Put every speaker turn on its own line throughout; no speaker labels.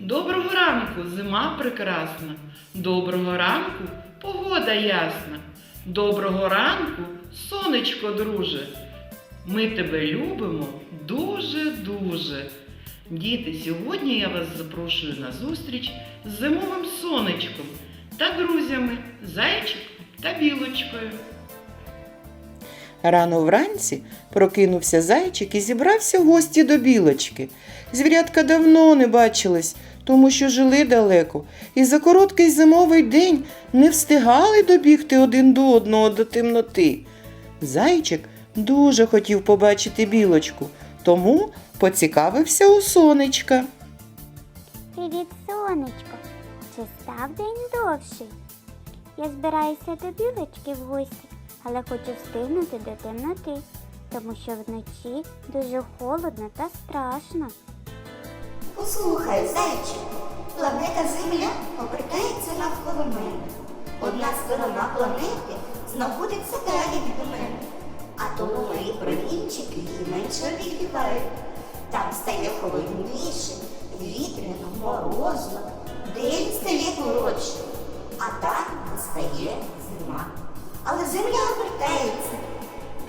Доброго ранку, зима прекрасна. Доброго ранку, погода ясна. Доброго ранку, сонечко друже. Ми тебе любимо дуже-дуже. Діти, сьогодні я вас запрошую на зустріч з зимовим сонечком та друзями Зайчик та Білочкою.
Рано вранці прокинувся зайчик і зібрався в гості до білочки. Звірятка давно не бачились, тому що жили далеко, і за короткий зимовий день не встигали добігти один до одного до темноти. Зайчик дуже хотів побачити білочку, тому поцікавився у сонечка.
Привіт, сонечко. Чи став день довший? Я збираюся до білочки в гості, але хочу встигнути до темноти, тому що вночі дуже холодно та страшно.
Послухай, зайчику, планета Земля обертається навколо мене. Одна сторона планети знаходиться далі від мене, а тому мої промінчики її менше обігрівають. Там стає холодніше, вітряно, морозно, день стає коротшим, а там настає зима. Але земля обертається.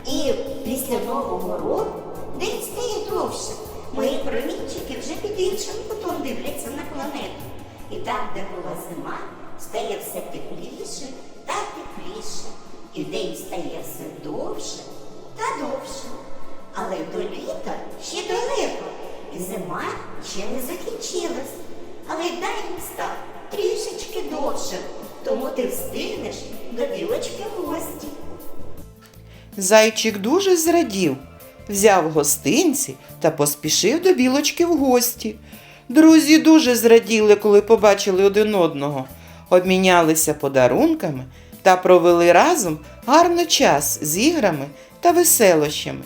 І після Нового року день стає довше. Мої промінчики вже під іншим кутом дивляться на планету. І там, де була зима, стає все тепліше та тепліше. І день стає все довше та довше. Але до літа ще далеко, і зима ще не закінчилась. Але й день став тому ти встигнеш до білочки в гості.
Зайчик дуже зрадів, взяв гостинці та поспішив до білочки в гості. Друзі дуже зраділи, коли побачили один одного, обмінялися подарунками та провели разом гарно час з іграми та веселощами.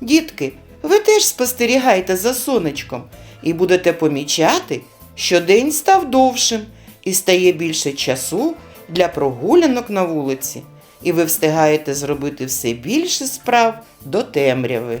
Дітки, ви теж спостерігайте за сонечком і будете помічати, що день став довшим і стає більше часу для прогулянок на вулиці, і ви встигаєте зробити все більше справ до темряви.